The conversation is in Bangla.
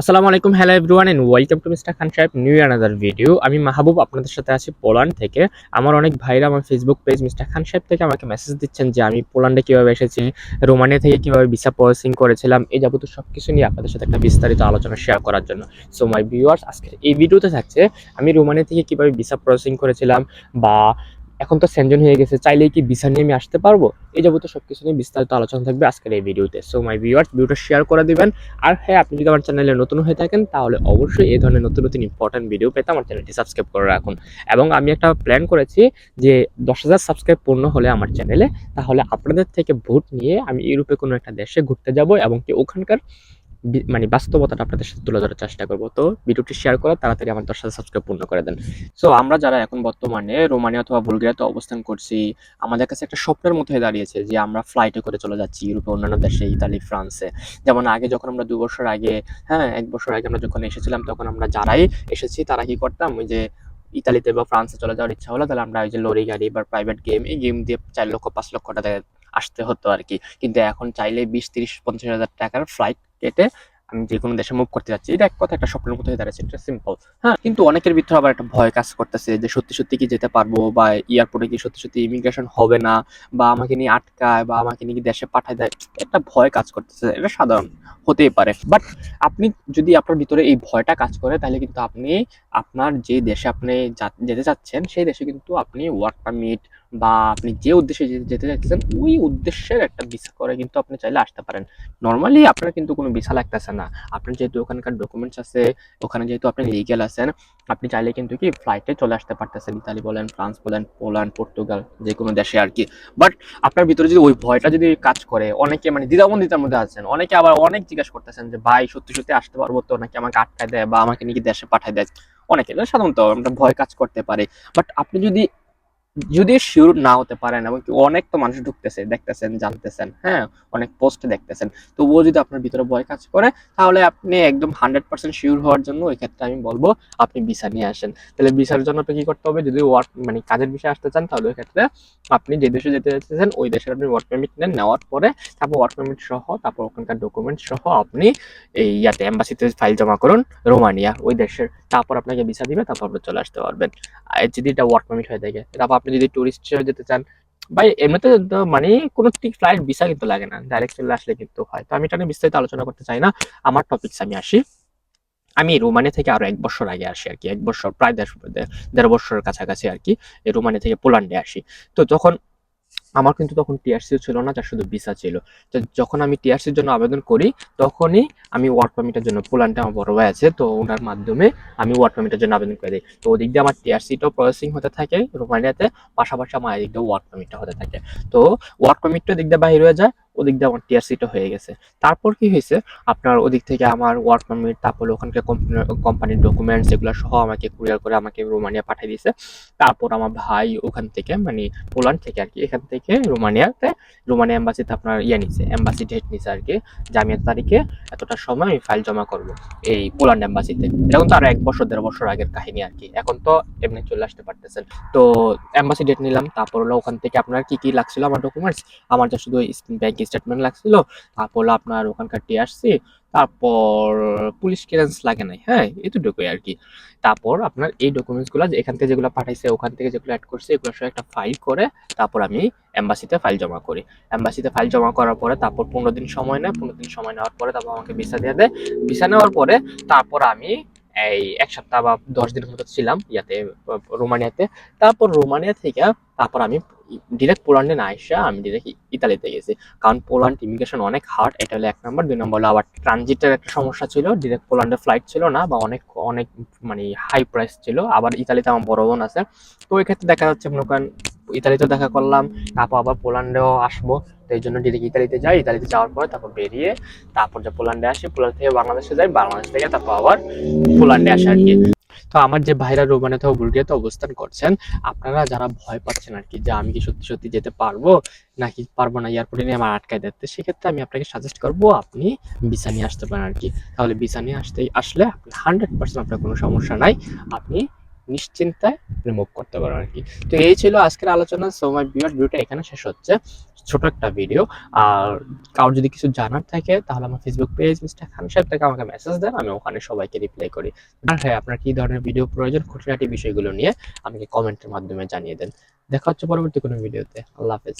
আসসালামু আলাইকুম hello everyone and welcome to mister Khan সাহেব নিউ অ্যানাদার ভিডিও আমি মাহবুব আপনাদের সাথে আছি পোল্যান্ড থেকে। আমার অনেক ভাইরা আমার ফেসবুক পেজ মিস্টার খান সাহেব থেকে আমাকে মেসেজ দিচ্ছেন যে আমি পোল্যান্ডে কীভাবে এসেছি, রোমানিয়া থেকে কীভাবে ভিসা প্রসেসিং করেছিলাম, এই যাবতীয় সব কিছু নিয়ে আপনাদের সাথে একটা বিস্তারিত আলোচনা শেয়ার করার জন্য। সো মাই ভিউয়ার্স আজকের এই ভিডিওতে থাকছে, আমি রোমানিয়া থেকে কীভাবে ভিসা প্রসেসিং করেছিলাম বা এখন তো সেনজন হয়ে গেছে, চাইলেই কি ভিসা নিয়ে আমি আসতে পারব? এই যাবতীয় সব কিছু নিয়ে বিস্তারিত আলোচনা থাকবে আজকের এই ভিডিওতে। সো মাই ভিউয়ার্স ভিডিওটা শেয়ার করে দিবেন। আর হ্যাঁ আপনি যদি আমার চ্যানেলে নতুন হয়ে থাকেন, তাহলে অবশ্যই এই ধরনের নতুন নতুন ইম্পর্টেন্ট ভিডিও পেতে আমার চ্যানেলটি সাবস্ক্রাইব করে রাখুন। এবং আমি একটা প্ল্যান করেছি যে দশ হাজার সাবস্ক্রাইব পূর্ণ হলে আমার চ্যানেলে তাহলে আপনাদের থেকে ভোট নিয়ে আমি ইউরোপে কোনো একটা দেশে ঘুরতে যাব এবং কি ওখানকার মানে বাস্তবতাটা আপনাদের সাথে তুলে ধরার চেষ্টা করব। তো ভিডিওটি শেয়ার করে তাড়াতাড়ি আমার হাজার সাবস্ক্রাইব পূর্ণ করে দেন। সো আমরা যারা এখন বর্তমানে রোমানিয়া অথবা বুলগেরিয়াতে অবস্থান করছি, আমাদের কাছে একটা স্বপ্নের মতো হয়ে দাঁড়িয়েছে যে আমরা ফ্লাইটে করে চলে যাচ্ছি ইউরোপে, অন্যান্য দেশে, ইতালি, ফ্রান্সে। যেমন আগে যখন আমরা দু বছর আগে হ্যাঁ এক বছর আগে আমরা যখন এসেছিলাম, তখন আমরা যারাই এসেছি, তারা কি করতাম? ওই যে ইতালিতে বা ফ্রান্সে চলে যাওয়ার ইচ্ছা হলো, তাহলে আমরা ওই যে লরি, গাড়ি বা প্রাইভেট গেম এই গেম দিয়ে চার লক্ষ, পাঁচ লক্ষ টাকা আসতে হতো আর কি। কিন্তু এখন চাইলে বিশ, তিরিশ, পঞ্চাশ হাজার টাকার ফ্লাইট কেটে আমি যে কোনো দেশে মুভ করতে যাচ্ছি, এটা এক কথা, একটা স্বপ্নের মতো হয়ে দাঁড়াচ্ছে, এটা সিম্পল হ্যাঁ কিন্তু অনেকের ভিতরে আবার একটা ভয় কাজ করতেছে যে সত্যি সত্যি কি যেতে পারব বা এয়ারপোর্টে কি সত্যি সত্যি ইমিগ্রেশন হবে না বা আমাকে নিয়ে আটকায় বা আমাকে নিয়ে দেশে পাঠায় দেয়, একটা ভয় কাজ করতেছে, এটা সাধারণ হতেই পারে। বাট আপনি যদি আপনার ভিতরে এই ভয়টা কাজ করে, তাহলে কিন্তু আপনি, আপনার যে দেশে আপনি যেতে চাচ্ছেন, সেই দেশে কিন্তু আপনি ওয়ার্ক পারমিট বা আপনি যে উদ্দেশ্যে যেতে চাচ্ছেন, ওই উদ্দেশ্যের একটা ভিসা করে কিন্তু আপনি চাইলে আসতে পারেন। নর্মালি আপনার কিন্তু কোনো ভিসা লাগতেছে আপনার যেহেতু ওখানকার ডকুমেন্টস আছে, ওখানে যেহেতু আপনি লিগেল আছেন, আপনি চাইলে কিন্তু কি ফ্লাইটে চলে আসতে পারতেছেন। ইতালি বলেন, ফ্রান্স বলেন, পোল্যান্ড, পর্তুগাল, যে কোনো দেশে আর কি। বাট আপনার ভিতরে যদি ওই ভয়টা যদি কাজ করে, অনেকে মানে দ্বিধাবন্দিতার মধ্যে আছেন, অনেকে আবার অনেক জিজ্ঞাসা করতেছেন যে, ভাই, সত্যি সত্যি আসতে পারব তো? নাকি আমাকে আটকায় দেয় বা আমাকে নাকি দেশে পাঠায় দেয়? অনেকে, সাধারণত একটা ভয় কাজ করতে পারে। বাট আপনি যদি যদি শিওর না হতে পারেন, এবং অনেক তো মানুষ ঢুকতেছে, দেখতেছেন, জানতেছেন হ্যাঁ? অনেক পোস্ট দেখতেছেন। তবুও যদি আপনার ভিতরে ভয় কাজ করে, তাহলে আপনি একদম হান্ড্রেড পার্সেন্ট শিওর হওয়ার জন্য ওই ক্ষেত্রে আমি বলব, আপনি ভিসা নিয়ে আসেন। তাহলে ভিসার জন্য আপনি কি করতে হবে? যদি ওয়ার্ক মানে কাজের বিষয়ে আসতে চান, তাহলে ওই ক্ষেত্রে আপনি যে দেশে যেতে চাইছেন, ওই দেশের আপনি ওয়ার্ক পারমিট নেন, নেওয়ার পরে তারপর ওয়ার্ক পারমিট সহ, তারপর ওখানকার ডকুমেন্ট সহ আপনি এই ইয়াতে এম্বাসিতে ফাইল জমা করুন, রোমানিয়া, ওই দেশের। তারপর আপনাকে ভিসা দিবে, তারপর আপনি চলে আসতে পারবেন। যদি এটা ওয়ার্ক পারমিট হয়ে থাকে তারপর আপনি যদি টুরিস্ট হিসেবে যেতে চান, ভাই, এমনিতে মানে কোনো ঠিক ফ্লাইট ভিসা কিন্তু লাগে না ডাইরেক্ট চলে আসলে কিন্তু হয়। তো আমি এটা নিয়ে বিস্তারিত আলোচনা করতে চাই না। আমার টপিকস আমি আসি। আমি রোমানিয়া থেকে আরও এক বছর আগে আসি আর কি, এক বছর, প্রায় দেড় বছরের কাছাকাছি আর কি রোমানিয়া থেকে পোল্যান্ডে আসি। তো যখন আমার কিন্তু তখন টিআরসি ছিল না, যার শুধু ভিসা ছিল। তো যখন আমি টিআরসির জন্য আবেদন করি, তখনই আমি ওয়ার্ক পারমিটের জন্য, পোল্যান্ডে আমার বড় ভাই আছে, তো ওনার মাধ্যমে আমি ওয়ার্ক পারমিটের জন্য আবেদন করে দিই। তো ওদিক দিয়ে আমার টিআরসিটাও প্রসেসিং হতে থাকে, রোমানিয়াতে, পাশাপাশি আমার এদিক দিয়ে ওয়ার্ক পারমিটটা হতে থাকে। তো ওয়ার্ক পারমিটটা দিক দিয়ে বাহির হয়ে যায় ওদিক দিয়ে আমার টিআরসিটা হয়ে গেছে। তারপর কি হয়েছে? আপনার ওদিক থেকে আমার ওয়ার্ক পারমিট তারপর ওখানকার কোম্পানির ডকুমেন্টস এগুলো সহ আমাকে কুরিয়ার করে আমাকে রোমানিয়া পাঠিয়ে দিয়েছে। তারপর আমার ভাই ওখান থেকে মানে পোল্যান্ড থেকে আর কি, এখান থেকে রোমানিয়াতে, রোমানিয়া এম্বাসিতে আপনার ইয়ে নিছে, এম্বাসি ডেট নিছে আর কি এত তারিখে এতটা সময় আমি ফাইল জমা করব এই পোল্যান্ড এম্বাসিতে। এটা কিন্তু আরও এক বছর, দেড় বছর আগের কাহিনী আর কি, এখন তো এমনি চলে আসতে পারতেছেন। তো এম্বাসি ডেট নিলাম, তারপর হলো ওখান থেকে আপনার কি কি লাগছিল আমার ডকুমেন্টস আমার যা শুধু ব্যাংক স্টেটমেন্ট লাগছিল, তারপর আপনার ওখানকার টিআরসি তারপর পুলিশ ক্লিয়ারেন্স লাগে নাই হ্যাঁ এতটুকুই আর কি। তারপর আপনার এই ডকুমেন্টসগুলো এখান থেকে যেগুলো পাঠাইছে, ওখান থেকে যেগুলো অ্যাড করছে, এগুলো সব একটা ফাইল করে, তারপর আমি এম্বাসিতে ফাইল জমা করি। এম্বাসিতে ফাইল জমা করার পরে তারপর পনেরো দিন সময় নেয়, পনেরো দিন সময় নেওয়ার পরে তারপর আমাকে ভিসা দিয়ে দেয়। ভিসা নেওয়ার পরে তারপর আমি এই এক সপ্তাহ বা দশ দিনের মতো ছিলাম ইয়াতে, রোমানিয়াতে। তারপর রোমানিয়া থেকে তারপর আমি ডিরেক্ট পোল্যান্ডে না এসে আমি ডিরেক্ট ইতালিতে গেছি। কারণ পোল্যান্ড ইমিগ্রেশন অনেক হার্ড এটা হলো এক নম্বর। দুই নম্বর হলো আবার ট্রানজিটের একটা সমস্যা ছিল ডিরেক্ট পোল্যান্ডে ফ্লাইট ছিল না বা অনেক অনেক মানে হাই প্রাইস ছিল। আবার ইতালিতে আমার বড় বোন আছে। তো ওই ক্ষেত্রে দেখা যাচ্ছে, মনে করেন ইতালিতে দেখা করলাম। তারপর আবার পোল্যান্ডেও আসব। তো এই জন্য ডিরেক্ট ইতালিতে যাই। ইতালিতে যাওয়ার পরে তারপর বেরিয়ে তারপর যে পোল্যান্ডে আসি পোল্যান্ড থেকে বাংলাদেশে যাই। বাংলাদেশ থেকে তারপর আবার পোল্যান্ডে আসে আর কি। তো আমার যে ভাইরা রোমানিয়াতে বুলগেরিয়াতে অবস্থান করছেন আপনারা যারা ভয় পাচ্ছেন আর কি যে আমি কি সত্যি সত্যি যেতে পারব নাকি পারব না এয়ারপোর্টে নিয়ে আমার আটকায় দিতে সেক্ষেত্রে আমি আপনাকে সাজেস্ট করব আপনি ভিসা নিয়ে আসতে পারেন আর কি তাহলে ভিসা নিয়ে আসতে আসলে হান্ড্রেড পার্সেন্ট আপনার কোনো সমস্যা নাই আপনি নিশ্চিন্তায় রিমুভ করতে পারেন আর কি তো এই ছিল আজকের আলোচনা সো মাই ভিডিওটা এখানে শেষ হচ্ছে। ছোট একটা ভিডিও আর কারোর যদি কিছু জানার থাকে, তাহলে আমার ফেসবুক পেজ মিস্টার খান সাহেব থেকে আমাকে মেসেজ দেন, আমি ওখানে সবাইকে রিপ্লাই করি। আর হ্যাঁ আপনার কি ধরনের ভিডিও প্রয়োজন? খুঁটিনাটি বিষয়গুলো নিয়ে আমাকে কমেন্টের মাধ্যমে জানিয়ে দেন। দেখা হচ্ছে পরবর্তী কোনো ভিডিওতে আল্লাহ হাফেজ।